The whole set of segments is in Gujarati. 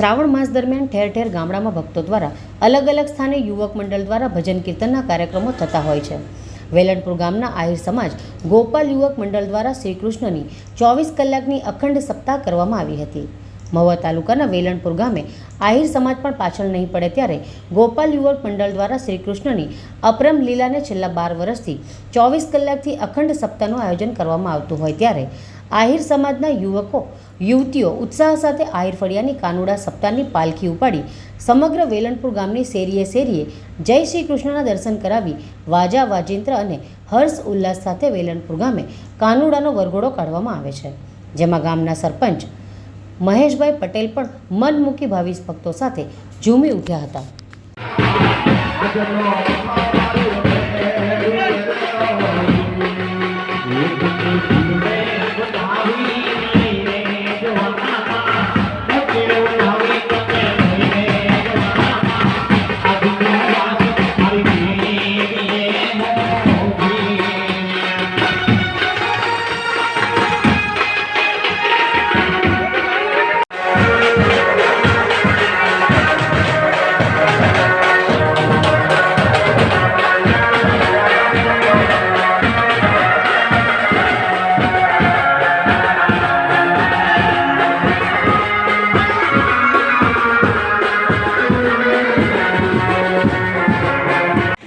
શ્રાવણ માસ દરમિયાન ઠેર ઠેર ગામડામાં ભક્તો દ્વારા અલગ અલગ સ્થાને યુવક મંડળ દ્વારા ભજન કીર્તનના કાર્યક્રમો થતા હોય છે. વેલણપુર ગામના આહિર સમાજ ગોપાલ યુવક મંડળ દ્વારા શ્રી કૃષ્ણની ચોવીસ કલાકની અખંડ સપ્તાહ કરવામાં આવી હતી. મહુવા તાલુકાના વેલણપુર ગામે આહિર સમાજ પણ પાછળ નહીં પડે ત્યારે ગોપાલ યુવક મંડળ દ્વારા શ્રી કૃષ્ણની અપરમ લીલાને છેલ્લા બાર વર્ષથી ચોવીસ કલાકથી અખંડ સપ્તાહનું આયોજન કરવામાં આવતું હોય ત્યારે આહિર સમાજના યુવકો, યુવતીઓ ઉત્સાહ સાથે આહિર ફળિયાની કાનુડા સપ્તાહની પાલખી ઉપાડી સમગ્ર વેલણપુર ગામની શેરીએ શેરીએ જય શ્રી કૃષ્ણના દર્શન કરાવી વાજા વાજિંત્ર અને હર્ષ ઉલ્લાસ સાથે વેલણપુર ગામે કાનુડાનો વરઘોડો કાઢવામાં આવે છે. જેમાં ગામના સરપંચ મહેશભાઈ પટેલ પણ મન મૂકી ભાવિ ભક્તો સાથે ઝૂમી ઉઠ્યા હતા.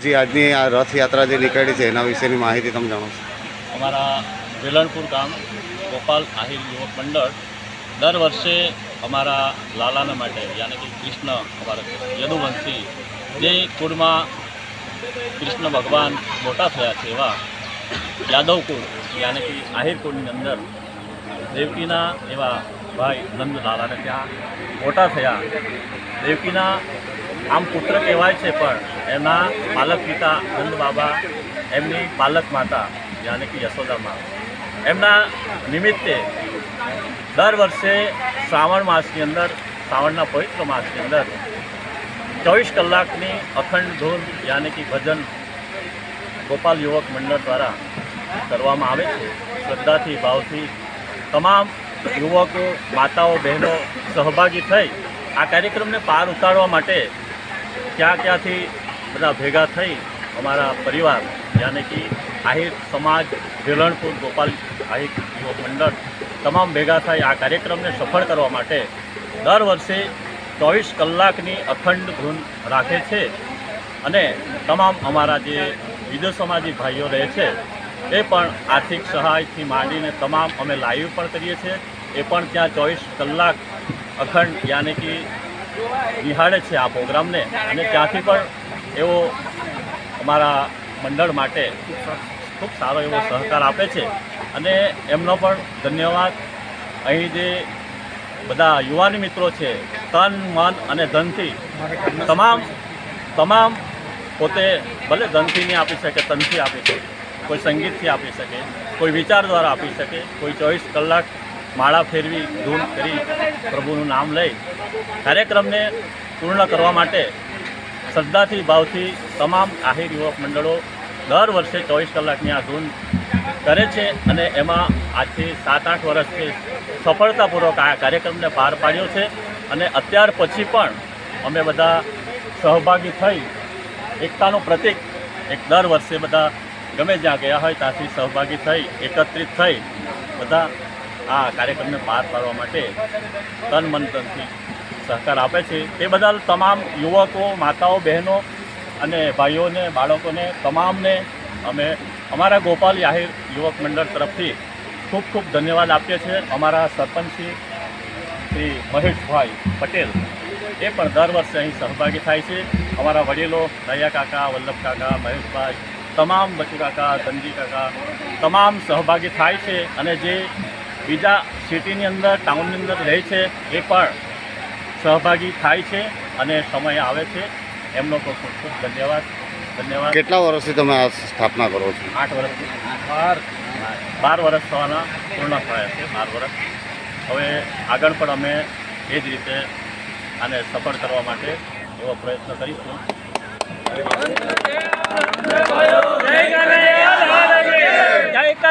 જી, આજની આ રથયાત્રા જે નીકળી છે, એના વિશેની માહિતી તમે જાણો છો. અમારા વેલણપુર ગામ, ગોપાલ આહિર યુવક મંડળ, દર વર્ષે અમારા લાલાના માટે, યાને કે કૃષ્ણ અમારા યદુવંશી, જે કુળમાં કૃષ્ણ ભગવાન મોટા થયા છે એવા યાદવ કુળ યાની કે આહિર કુળની અંદર દેવકીના એવા ભાઈ નંદ લાલાને ત્યાં મોટા થયા. દેવકીના આમ પુત્ર કહેવાય છે, પણ એમના પાલક પિતા નંદ બાબા, એમની પાલક માતા, યાને કે યશોદામાં એમના નિમિત્તે દર વર્ષે શ્રાવણ માસની અંદર, શ્રાવણના પવિત્ર માસની અંદર ચોવીસ કલાકની અખંડ ધૂન, યાની કે ભજન ગોપાલ યુવક મંડળ દ્વારા કરવામાં આવે છે. શ્રદ્ધાથી, ભાવથી તમામ યુવકો, માતાઓ, બહેનો સહભાગી થઈ આ કાર્યક્રમને પાર ઉતારવા માટે ક્યાં ક્યાંથી બધા ભેગા થઈ અમારા પરિવાર, યાની કે આહિર સમાજ, વેલણપુર, ગોપાલ આહિર યુવક મંડળ, તમામ ભેગા થઈ આ કાર્યક્રમને સફળ કરવા માટે દર વર્ષે ચોવીસ કલાકની અખંડ ધૂન રાખે છે અને તમામ અમારા જે વિદેશોમાં જે ભાઈઓ રહે છે, એ પણ આર્થિક સહાયથી માંડીને તમામ અમે લાઈવ પણ કરીએ છીએ. એ પણ ત્યાં ચોવીસ કલાક અખંડ યાની કે નિહાળે છે આ પ્રોગ્રામને. અને ત્યાંથી પણ એવો અમારા મંડળ માટે ખૂબ સારો એવો સહકાર આપે છે. અને એમનો પણ ધન્યવાદ. અહીં જે બધા યુવાની મિત્રો છે, તન, મન અને ધનથી તમામ તમામ પોતે ભલે ધનથી નહીં આપી શકે, તનથી આપી શકે, કોઈ સંગીતથી આપી શકે, કોઈ વિચાર દ્વારા આપી શકે, કોઈ ચોવીસ કલાક માળા ફેરવી, ધૂન કરી પ્રભુનું નામ લઈ કાર્યક્રમને પૂર્ણ કરવા માટે શ્રદ્ધાથી, ભાવથી તમામ આહિર યુવક મંડળો દર વર્ષે ચોવીસ કલાકની આ ધૂન કરે છે અને એમાં આજથી સાત આઠ વર્ષથી સફળતાપૂર્વક આ કાર્યક્રમને પાર પાડ્યો છે. અને અત્યાર પછી પણ અમે બધા સહભાગી થઈ એકતાનું પ્રતીક એક દર વર્ષે બધા ગમે જ્યાં ગયા હોય ત્યાંથી સહભાગી થઈ, એકત્રિત થઈ બધા આ કાર્યક્રમને પાર પાડવા માટે તન મન સહકાર આપે છે. તે બદલ તમામ યુવકો, માતાઓ, બહેનો અને ભાઈઓને, બાળકોને તમામને અમે, અમારા ગોપાલ આહિર યુવક મંડળ તરફથી ખૂબ ખૂબ ધન્યવાદ આપીએ છીએ. અમારા સરપંચશ્રી શ્રી મહેશભાઈ પટેલ એ પણ દર વર્ષે અહીં સહભાગી થાય છે. અમારા વડીલો દયા કાકા, વલ્લભ કાકા, મહેશભાઈ, તમામ બચુ કાકા, ધનજી કાકા, તમામ સહભાગી થાય છે અને જે બીજા સિટીની અંદર ટાઉનની અંદર રહે છે, એ પણ સહભાગી થાય છે અને સમય આવે છે. એમનો પણ ખૂબ ખૂબ ધન્યવાદ. ધન્યવાદ. કેટલા વર્ષથી તમે આ સ્થાપના કરો છો? આઠ વર્ષથી બાર. બાર વર્ષ થવાના પૂર્ણ થયા છે બાર વર્ષ. હવે આગળ પણ અમે એ જ રીતે આને સફળ કરવા માટે એવો પ્રયત્ન કરીશું.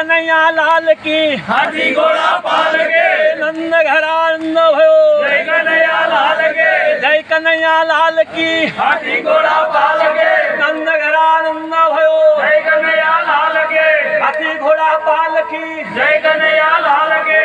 કનૈયા લાલ કી હાથી ઘોડા પાલ કે નંદ ઘરા નંદ ભયો જય કનૈયા લાલ કે કનૈયા લાલ કી હાથી ઘોડા પાલકે નંદ ઘરાનંદ ભયો જય કનૈયા લાલ કે હાથી ઘોડા પાલકી જય કનૈયા લાલ કે